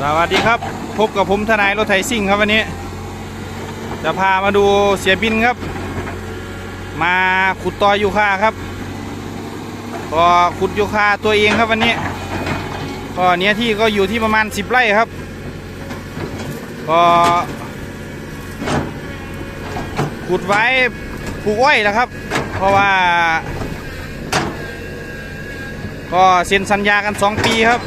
สวัสดีครับ พบกับผมทนายรถไถซิ่งครับวันนี้ จะพามาดูเสียบินครับ มาขุดตอยูคาครับก็ขุดยูคาตัวเองครับวันนี้ก็เนี้ยที่ก็อยู่ที่ประมาณ10ไร่ครับก็ขุดไว้ปลูกอ้อยนะครับ เพราะว่า ก็เซ็นสัญญากัน 2 ปีครับ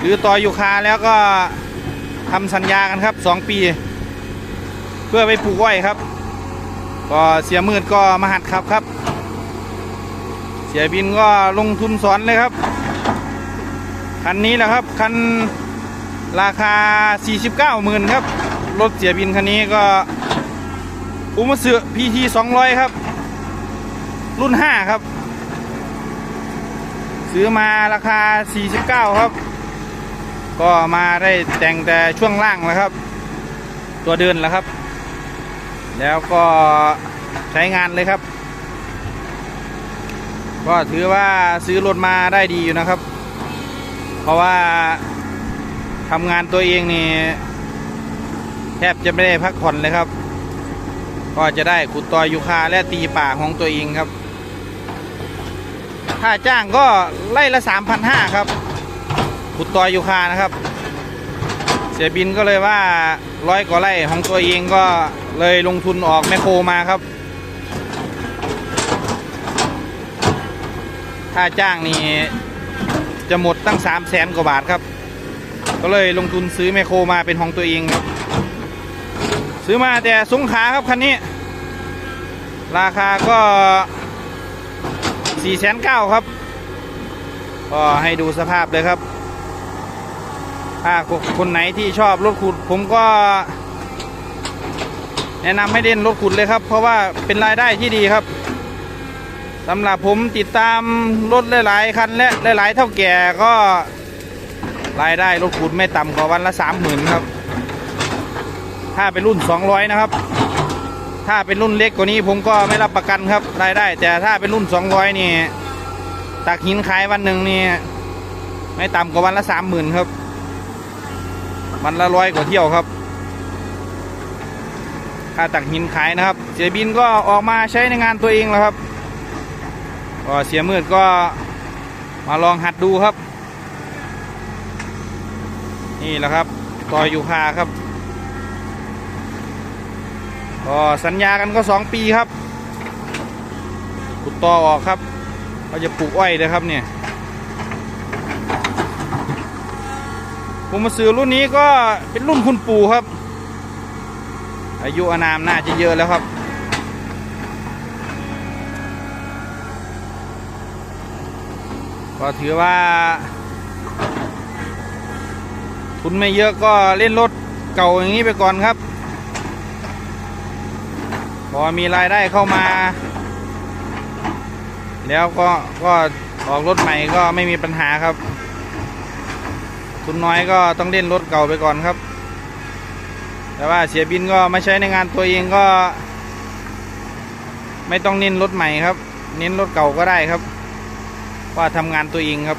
หรือต่ออยู่คาแล้วก็ทำสัญญากันครับ 2 ปี เพื่อไปปลูกอ้อยครับ ก็เสียมืดก็มาหัดขับครับ เสียบินก็ลงทุนสอนเลยครับ คันนี้แหละครับ คันราคา 49หมื่นครับ รถเสียบินคันนี้ก็อุมาเสือ PT 200ครับ รุ่น 5 ครับ ซื้อมาราคา 49 ครับ ก็มาได้แต่งแต่ช่วงล่างแล้วครับ ตัวเดินแล้วครับ แล้วก็ใช้งานเลยครับ ก็ถือว่าซื้อรถมาได้ดีอยู่นะครับ เพราะว่าทำงานตัวเองนี่แทบจะไม่ได้พักผ่อนเลยครับ ก็จะได้ขุดตอยยูคาและตีป่าของตัวเองครับ ค่าจ้างก็ไล่ละ 3,500 ครับ ขุดตอยยูคานะครับ เสียบินก็เลยว่าร้อยกว่าไร่ของตัวเองก็เลยลงทุนออกแมคโครมาครับค่าจ้างนี่จะหมดตั้ง3 0 0แสนกว่าบาทครับ ก็เลยลงทุนซื้อแมคโครมาเป็นของตัวเองครับ ซื้อมาแต่สงขาครับคันนี้ ราคาก็4 9 0 0 0ครับ ก็ให้ดูสภาพเลยครับ ถ้าคนไหนที่ชอบรถขุด ผมก็ แนะนำให้เล่นรถขุดเลยครับ เพราะว่าเป็นรายได้ที่ดีครับสำหรับผมติดตามรถหลายๆคันและหลายๆเท่าแก่ก็รายได้รถขุดไม่ต่ำกว่าวันละสามหมื่นครับ ถ้าเป็นรุ่น 200 นะครับ ถ้าเป็นรุ่นเล็กกว่านี้ผมก็ไม่รับประกันครับ รายได้ แต่ถ้าเป็นรุ่น 200 นี่ตักหินขายวันหนึ่งนี่ไม่ต่ำกว่าวันละสามหมื่นครับ วันละร้อยกว่าเที่ยวครับค่าตักหินขายนะครับ เสียบินก็ออกมาใช้ในงานตัวเองแล้วครับก็เสียมืดก็มาลองหัดดูครับ นี่แหละครับต่อยูคาครับก็สัญญากันก็สองปีครับขุดต่อออกครับเขาจะปลูกอ้อยเลยครับเนี่ย ผมมาซื้อรุ่นนี้ก็เป็นรุ่นคุณปู่ครับ อายุอานามน่าจะเยอะแล้วครับ ก็ถือว่า ทุนไม่เยอะก็เล่นรถเก่าอย่างนี้ไปก่อนครับ พอมีรายได้เข้ามา แล้วก็ก็ออกรถใหม่ก็ไม่มีปัญหาครับ ทุนน้อยก็ต้องเล่นรถเก่าไปก่อนครับ แต่ว่าเสียบินก็ไม่ใช้ในงานตัวเองก็ ไม่ต้องเน้นรถใหม่ครับ เน้นรถเก่าก็ได้ครับ ว่าทำงานตัวเองครับ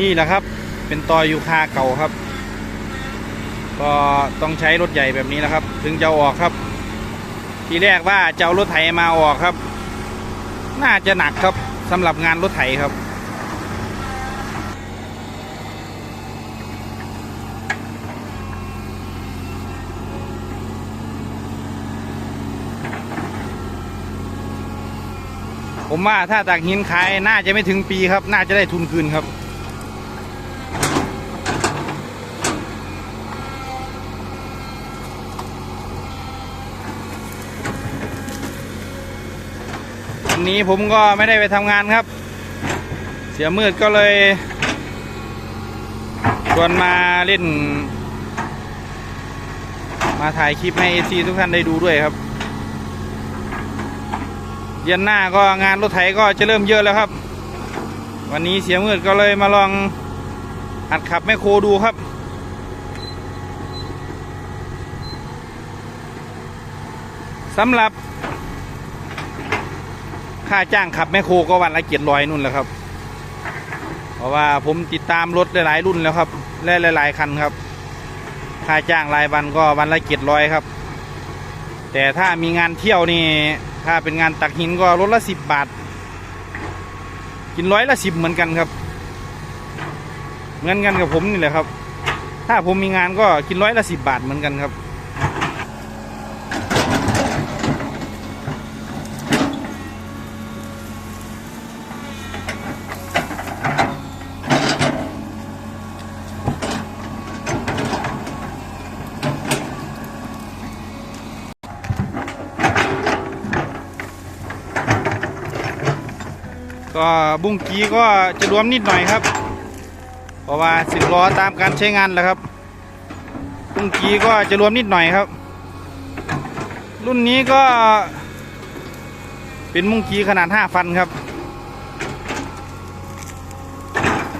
นี่แหละครับ เป็นตอยูคาเก่าครับ ก็ต้องใช้รถใหญ่แบบนี้นะครับ ถึงจะอออกครับ ทีแรกว่าจะเอารถไถมาออกครับ น่าจะหนักครับสำหรับงานรถไถครับ ผมว่าถ้าตักหินขายน่าจะไม่ถึงปีครับ น่าจะได้ทุนคืนครับ วันนี้ผมก็ไม่ได้ไปทำงานครับ เสียมืดก็เลยชวนมาเล่น มาถ่ายคลิปให้ซีทุกท่านได้ดูด้วยครับ เดือนหน้าก็งานรถไถก็จะเริ่มเยอะแล้วครับ วันนี้เสียมืดก็เลยมาลองหัดขับแมคโครดูครับ สำหรับ ค่าจ้างขับแมคโครก็วันละเกียรร้อยนู่นแหละครับ เพราะว่าผมติดตามรถหลายๆรุ่นแล้วครับและหลาย ๆ คันครับ ค่าจ้างรายวันก็วันละเจ็ดร้อยครับ แต่ถ้ามีงานเที่ยวนี่ ถ้าเป็นงานตักหินก็รถละสิบบาท กินร้อยละสิบเหมือนกันครับเหมือนกันกับผมนี่แหละครับ ถ้าผมมีงานก็กินร้อยละสิบบาทเหมือนกันครับ ก็ บุ้งกีก็จะรวมนิดหน่อยครับ เพราะว่าสิบล้อตามการใช้งานแหละครับ บุ้งกีก็จะรวมนิดหน่อยครับ รุ่นนี้ก็ เป็นมุ้งกีขนาด5ฟันครับ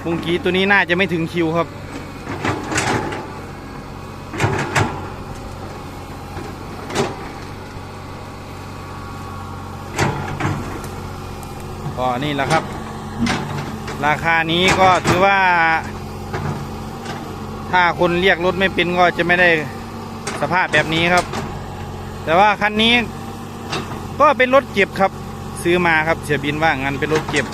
มุ้งกีตัวนี้น่าจะไม่ถึงคิวครับก็นี่แหละครับ ราคานี้ก็ถือว่า ถ้าคนเรียกรถไม่เป็นก็จะไม่ได้สภาพแบบนี้ครับ แต่ว่าคันนี้ก็เป็นรถเก็บครับ ซื้อมาครับเสียบินว่างั้นเป็นรถเก็บ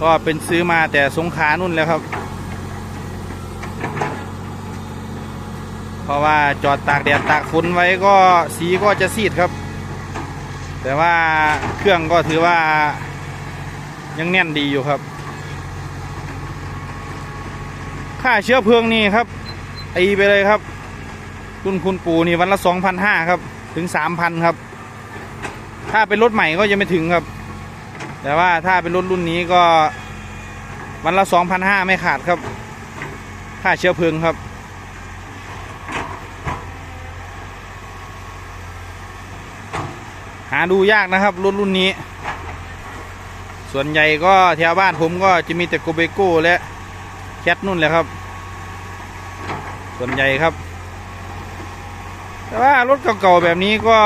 ก็เป็นซื้อมาแต่สงขานุ่นแล้วครับ เพราะว่าจอดตากแดดตากฝนไว้ก็สีก็จะซีดครับ แต่ว่าเครื่องก็ถือว่า ยังแน่นดีอยู่ครับ ค่าเชื้อเพลิงนี่ครับตีไปเลยครับ รุ่นคุณปู่นี่วันละสองพันห้าครับ ถึงสามพันครับ ถ้าเป็นรถใหม่ก็ยังไม่ถึงครับ แต่ว่าถ้าเป็นรถรุ่นนี้ก็วันละสองพันห้าไม่ขาดครับ ค่าเชื้อเพลิงครับหาดูยากนะครับรถรุ่นนี้ ส่วนใหญ่ก็แถวบ้านผมก็จะมีแต่โกเบโก้และแคทนุ่นแหละครับ ส่วนใหญ่ครับ แต่ว่ารถเก่าๆแบบนี้ก็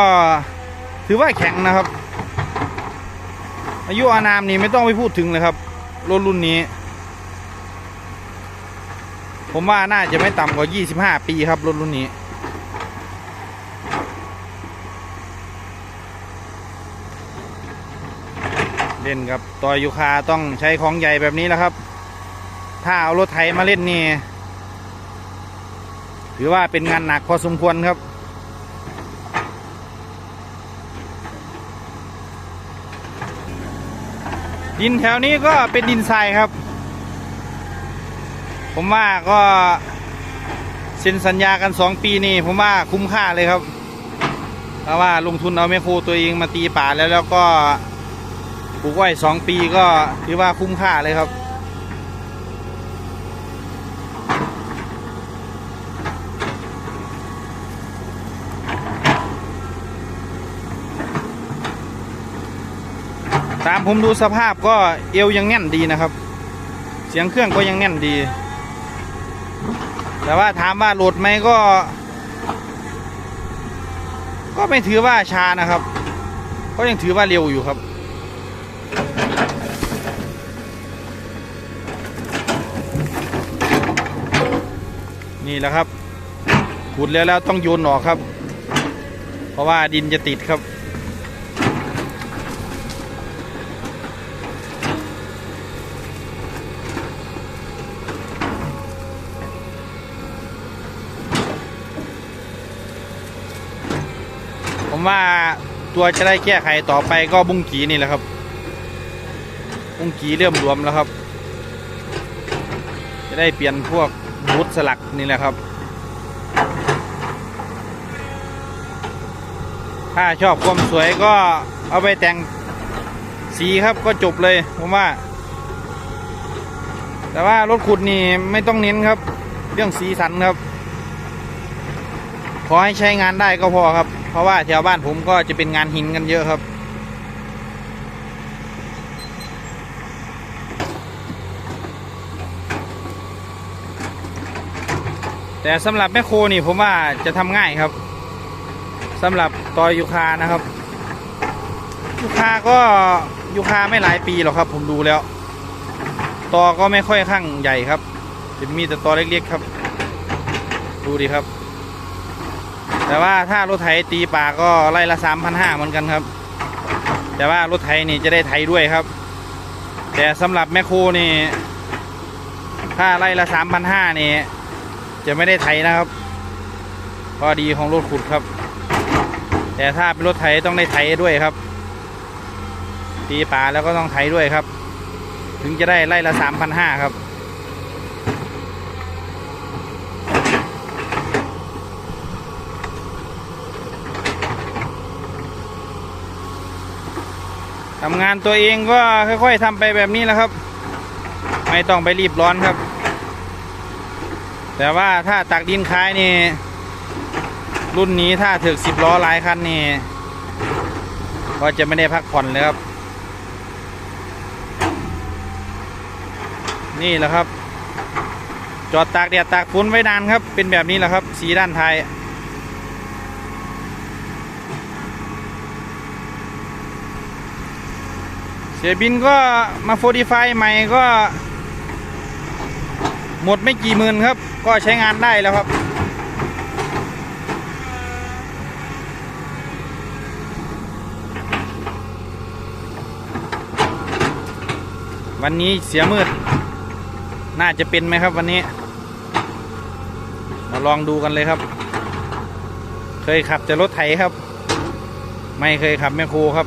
ถือว่าแข็งนะครับ อายุอานามนี่ไม่ต้องไปพูดถึงเลยครับรถรุ่นนี้ ผมว่าน่าจะไม่ต่ำกว่า 25 ปีครับรถรุ่นนี้ เล่นกับตอยยูคาต้องใช้ของใหญ่แบบนี้แล้วครับ ถ้าเอารถไถมาเล่นนี่ถือว่าเป็นงานหนักพอสมควรครับ ดินแถวนี้ก็เป็นดินทรายครับ ผมว่าก็เซ็นสัญญากันสองปีนี่ผมว่าคุ้มค่าเลยครับ เพราะว่าลงทุนเอาแมคโครตัวเองมาตีป่าแล้วแล้วก็ ลูกไว้สองปีก็ถือว่าคุ้มค่าเลยครับ ตามผมดูสภาพก็เอวยังแน่นดีนะครับ เสียงเครื่องก็ยังแน่นดี แต่ว่าถามว่าโหลดไหมก็ ก็ไม่ถือว่าช้านะครับ ก็ยังถือว่าเร็วอยู่ครับ นี่แหละครับขุดแล้วแล้วต้องโยนออกครับ เพราะว่าดินจะติดครับ ผมว่าตัวจะได้แก้ไขต่อไปก็บุ้งกีนี่แหละครับ บุ้งกีเริ่มรวมแล้วครับ จะได้เปลี่ยนพวก บูทสลักนี่แหละครับ ถ้าชอบความสวยก็เอาไปแต่งสีครับก็จบเลยผมว่า แต่ว่ารถขุดนี่ไม่ต้องเน้นครับ เรื่องสีสันครับ ขอให้ใช้งานได้ก็พอครับ เพราะว่าแถวบ้านผมก็จะเป็นงานหินกันเยอะครับ แต่สำหรับแมคโครนี่ผมว่าจะทำง่ายครับสำหรับตอยยูคานะครับยูคาก็ยูคาไม่หลายปีหรอกครับ ผมดูแล้ว ตอก็ไม่ค่อยข้างใหญ่ครับจะมีแต่ตอเล็กๆครับ ดูดิครับ แต่ว่าถ้ารถไถตีป่าก็ไล่ละสามพันห้าเหมือนกันครับ แต่ว่ารถไถนี่จะได้ไถด้วยครับ แต่สำหรับแมคโครนี่ ถ้าไล่ละสามพันห้านี่ จะไม่ได้ไถนะครับข้อดีของรถขุดครับ แต่ถ้าเป็นรถไถต้องได้ไถด้วยครับ ตีป่าแล้วก็ต้องไถด้วยครับ ถึงจะได้ไล่ละสามพันห้าครับทำงานตัวเองก็ค่อย ๆทำไปแบบนี้แหละครับ ไม่ต้องไปรีบร้อนครับ แต่ว่าถ้าตักดินขายนี่ รุ่นนี้ถ้าถึกสิบล้อหลายคันนี่ก็จะไม่ได้พักผ่อนเลยครับ นี่แหละครับ จอดตากแดดตากฝนไว้นานครับ เป็นแบบนี้แหละครับ สีด้านท้ายเสียบินก็มาโฟดีไฟใหม่ก็หมดไม่กี่หมื่นครับ ก็ใช้งานได้แล้วครับ วันนี้เสียมืด น่าจะเป็นไหมครับวันนี้ มาลองดูกันเลยครับ เคยขับแต่รถไถครับ ไม่เคยขับแมคโครครับ